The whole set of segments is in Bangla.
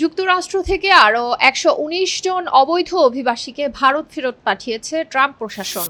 যুক্তরাষ্ট্র থেকে আরও একশো উনিশ জন অবৈধ অভিবাসীকে ভারত ফেরত পাঠিয়েছে ট্রাম্প প্রশাসন।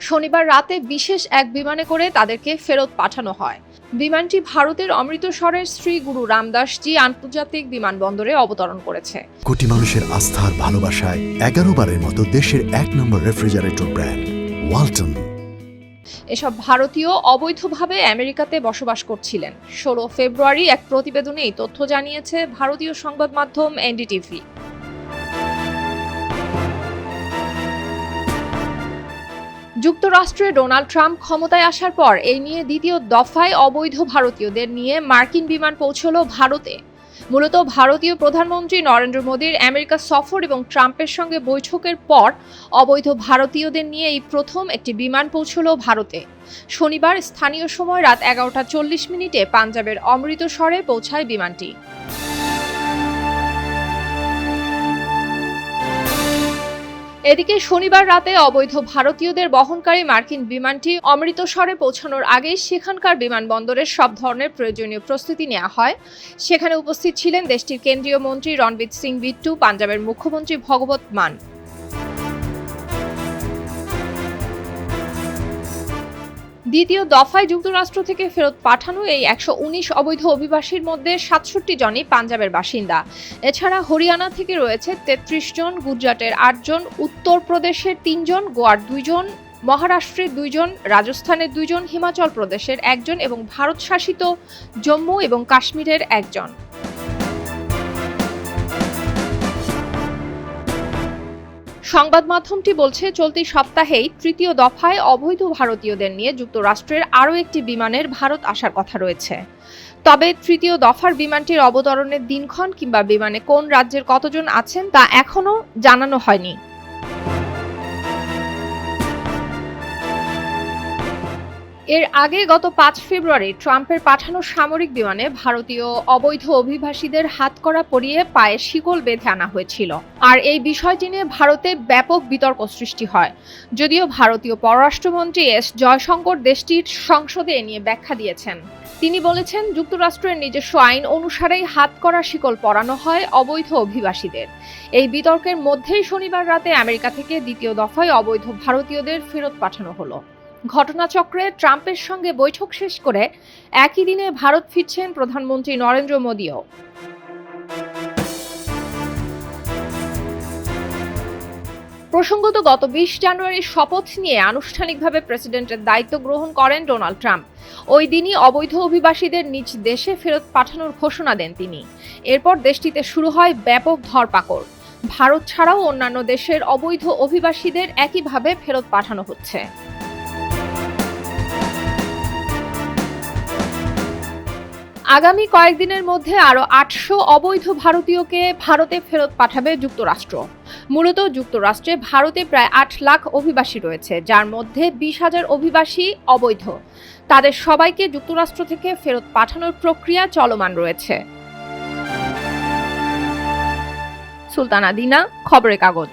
শনিবার রাতে বিশেষ এক বিমানে করে তাদেরকে ফেরত পাঠানো হয়। বিমানটি ভারতের অমৃতসরের শ্রী গুরু রামদাসজি আন্তর্জাতিক বিমানবন্দরে অবতরণ করেছে। কোটি মানুষের আস্থার ভালোবাসায় এগারো বারের মতো দেশের এক নম্বর রেফ্রিজারেটর ব্র্যান্ড, ওয়ালটন। এসব ভারতীয় অবৈধভাবে আমেরিকাতে বসবাস করছিলেন। ষোলো ফেব্রুয়ারি এক প্রতিবেদনে এই তথ্য জানিয়েছে ভারতীয় সংবাদ মাধ্যম এনডিটিভি। যুক্তরাষ্ট্রে ডোনাল্ড ট্রাম্প ক্ষমতায় আসার পর এই নিয়ে দ্বিতীয় দফায় অবৈধ ভারতীয়দের নিয়ে মার্কিন বিমান পৌঁছল ভারতে। মূলত ভারতীয় প্রধানমন্ত্রী নরেন্দ্র মোদীর আমেরিকা সফর এবং ট্রাম্পের সঙ্গে বৈঠকের পর অবৈধ ভারতীয়দের নিয়ে এই প্রথম একটি বিমান পৌঁছল ভারতে। শনিবার স্থানীয় সময় রাত এগারোটা চল্লিশ মিনিটে পাঞ্জাবের অমৃতসরে পৌঁছায় বিমানটি। এদিকে শনিবার রাতে অবৈধ ভারতীয়দের বহনকারী মার্কিন বিমানটি অমৃতসরে পৌঁছানোর আগেই সেখানকার বিমানবন্দরের সব ধরনের প্রয়োজনীয় প্রস্তুতি নেওয়া হয়। সেখানে উপস্থিত ছিলেন দেশটির কেন্দ্রীয় মন্ত্রী রণবীর সিং বিট্টু, পাঞ্জাবের মুখ্যমন্ত্রী ভগবত মান। দ্বিতীয় দফায় যুক্তরাষ্ট্র থেকে ফেরত পাঠানো এই একশো উনিশ অবৈধ অভিবাসীর মধ্যে সাতষট্টি জনই পাঞ্জাবের বাসিন্দা। এছাড়া হরিয়ানা থেকে রয়েছে তেত্রিশ জন, গুজরাটের আটজন উত্তরপ্রদেশের তিনজন গোয়ার দুইজন মহারাষ্ট্রের দুইজন রাজস্থানের দুইজন হিমাচল প্রদেশের একজন এবং ভারত শাসিত জম্মু এবং কাশ্মীরের একজন সংবাদ মাধ্যমটি বলছে, চলতি সপ্তাহেই তৃতীয় দফায় অবৈধ ভারতীয়দের নিয়ে যুক্তরাষ্ট্রের আরও একটি বিমানের ভারত আসার কথা রয়েছে। তবে তৃতীয় দফার বিমানটির অবতরণের দিনক্ষণ কিংবা বিমানে কোন রাজ্যের কতজন আছেন তা এখনও জানানো হয়নি। এর আগে গত পাঁচ ফেব্রুয়ারি ট্রাম্পের পাঠানো সামরিক বিমানে ভারতীয় অবৈধ অভিবাসীদের হাতকড়া পরিয়ে পায়ে শিকল বেঁধে আনা হয়েছিল। আর এই বিষয়টি নিয়ে ভারতে ব্যাপক বিতর্ক সৃষ্টি হয়। যদিও ভারতীয় পররাষ্ট্রমন্ত্রী এস জয়শঙ্কর দেশটির সংসদে এ নিয়ে ব্যাখ্যা দিয়েছেন। তিনি বলেছেন, যুক্তরাষ্ট্রের নিজস্ব আইন অনুসারেই হাতকড়া শিকল পরানো হয় অবৈধ অভিবাসীদের। এই বিতর্কের মধ্যেই শনিবার রাতে আমেরিকা থেকে দ্বিতীয় দফায় অবৈধ ভারতীয়দের ফেরত পাঠানো হলো। ঘটনাচক্রে ট্রাম্পের সঙ্গে বৈঠক শেষ করে একই দিনে ভারত ফিরছেন প্রধানমন্ত্রী নরেন্দ্র মোদীও। প্রসঙ্গত গত বিশ জানুয়ারির শপথ নিয়ে আনুষ্ঠানিকভাবে প্রেসিডেন্টের দায়িত্ব গ্রহণ করেন ডোনাল্ড ট্রাম্প। ওই দিনই অবৈধ অভিবাসীদের নিজ দেশে ফেরত পাঠানোর ঘোষণা দেন তিনি। এরপর দেশটিতে শুরু হয় ব্যাপক ধরপাকড়। ভারত ছাড়াও অন্যান্য দেশের অবৈধ অভিবাসীদের একইভাবে ফেরত পাঠানো হচ্ছে। আগামী কয়েকদিনের মধ্যে আরও আটশো অবৈধ ভারতীয়কে ভারতে ফেরত পাঠাবে যুক্তরাষ্ট্র। মূলত যুক্তরাষ্ট্রে ভারতে প্রায় আট লাখ অভিবাসী রয়েছে, যার মধ্যে বিশ হাজার অভিবাসী অবৈধ। তাদের সবাইকে যুক্তরাষ্ট্র থেকে ফেরত পাঠানোর প্রক্রিয়া চলমান রয়েছে। সুলতানা দিনা, খবরের কাগজ।